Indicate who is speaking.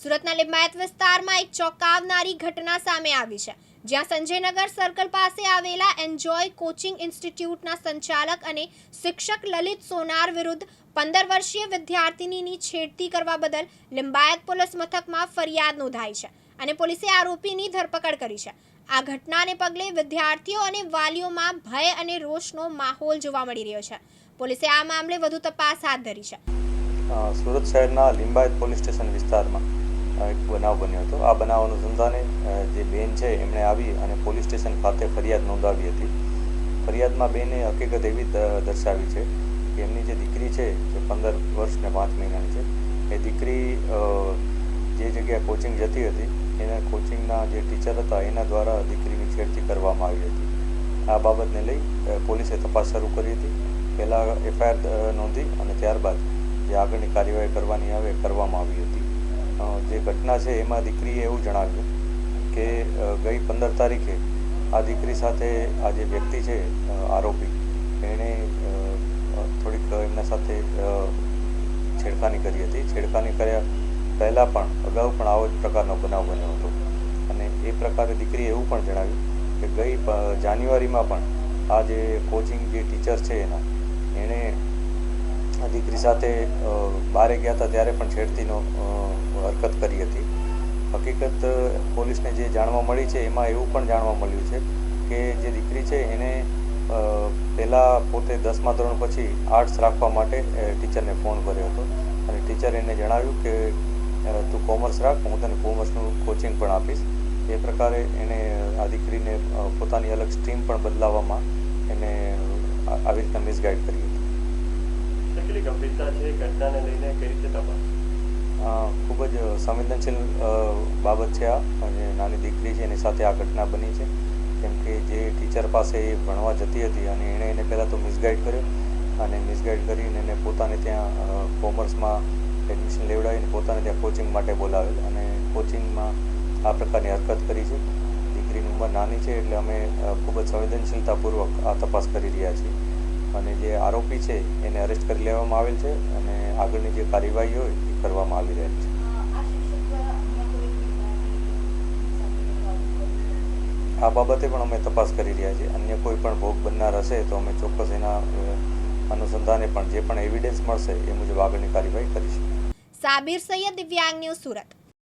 Speaker 1: સુરતના લિંબાયત વિસ્તારમાં એક ચોંકાવનારી ઘટના સામે આવી છે, જ્યાં સંજયનગર સર્કલ પાસે આવેલા એન્જોય કોચિંગ ઇન્સ્ટિટ્યૂટના સંચાલક અને શિક્ષક લલિત સોનાર વિરુદ્ધ પંદર વર્ષીય વિદ્યાર્થિનીની છેડતી કરવા બદલ લિંબાયત પોલીસ મથકમાં ફરિયાદ નોંધાઈ છે અને પોલીસે આરોપીની ધરપકડ કરી છે. આ ઘટનાને પગલે વિદ્યાર્થીઓ અને વાલીઓમાં ભય અને રોષનો માહોલ જોવા મળી રહ્યો છે. પોલીસે આ મામલે વધુ તપાસ હાથ ધરી છે.
Speaker 2: સુરત શહેરના લિંબાયત પોલીસ સ્ટેશન વિસ્તારમાં એક બનાવ બન્યો હતો. આ બનાવ અનુસંધાને જે બેન છે એમણે આવી અને પોલીસ સ્ટેશન ખાતે ફરિયાદ નોંધાવી હતી. ફરિયાદમાં બેને હકીકત એવી દર્શાવી છે કે એમની જે દીકરી છે, જે પંદર વર્ષ ને પાંચ મહિનાની છે, એ દીકરી જે જગ્યાએ કોચિંગ જતી હતી, એના કોચિંગના જે ટીચર હતા, એના દ્વારા દીકરીની છેડતી કરવામાં આવી હતી. આ બાબતને લઈ પોલીસે તપાસ શરૂ કરી હતી. પહેલાં એફઆઈઆર નોંધી અને ત્યારબાદ જે આગળની કાર્યવાહી કરવાની આવે કરવામાં આવી હતી. જે ઘટના છે એમાં દીકરીએ એવું જણાવ્યું કે ગઈ પંદર તારીખે આ દીકરી સાથે આ જે વ્યક્તિ છે આરોપી, એણે થોડીક એમના સાથે છેડખાની કરી હતી. છેડખાની કર્યા પહેલાં પણ, અગાઉ પણ આવો જ પ્રકારનો બનાવ બન્યો હતો. અને એ પ્રકારે દીકરીએ એવું પણ જણાવ્યું કે ગઈ જાન્યુઆરીમાં પણ આ જે કોચિંગ જે ટીચર છે એના, એણે દીકરી સાથે બારે ગયા હતા, ત્યારે પણ છેડતીનો હરકત કરી હતી. હકીકત પોલીસને જે જાણવા મળી છે એમાં એવું પણ જાણવા મળ્યું છે કે જે દીકરી છે એને પહેલાં પોતે દસમા ધોરણ પછી આર્ટ્સ રાખવા માટે ટીચરને ફોન કર્યો હતો. અને ટીચર એને જણાવ્યું કે તું કોમર્સ રાખ હું તને કોમર્સનું કોચિંગ પણ આપીશ. એ પ્રકારે એણે આ દીકરીને પોતાની અલગ સ્ટ્રીમ પણ બદલાવવામાં એને આવી રીતના મિસગાઈડ કરી હતી.
Speaker 3: કેટલી ગંભીરતા છે ઘટનાને લઈને કઈ રીતે તપાસ?
Speaker 2: ખૂબ જ સંવેદનશીલ બાબત છે આ અને નાની દીકરી છે એની સાથે આ ઘટના બની છે. કેમ કે જે ટીચર પાસે એ ભણવા જતી હતી અને એણે એને પહેલાં તો મિસગાઈડ કર્યો અને મિસગાઈડ કરીને એને પોતાને ત્યાં કોમર્સમાં એડમિશન લેવડાવીને પોતાને ત્યાં કોચિંગ માટે બોલાવેલ અને કોચિંગમાં આ પ્રકારની હરકત કરી છે. દીકરીની ઉંમર નાની છે એટલે અમે ખૂબ જ સંવેદનશીલતાપૂર્વક આ તપાસ કરી રહ્યા છીએ. અને જે આરોપી છે એને અરેસ્ટ કરી લેવામાં આવેલ છે અને આગળની જે કાર્યવાહી હોય એ કરવામાં આવી રહેલ છે. આ બાબતે પણ અમે તપાસ કરી રહ્યા છીએ. અન્ય કોઈ પણ ભોગ બનનાર હશે તો અમે ચોક્કસ એના અનુસંધાને પણ જે પણ એવિડન્સ મળશે એ મુજબ આગળની કાર્યવાહી કરીશું.
Speaker 1: સાબિર સૈયદ, દિવ્યાંગ ન્યૂઝ સુરત.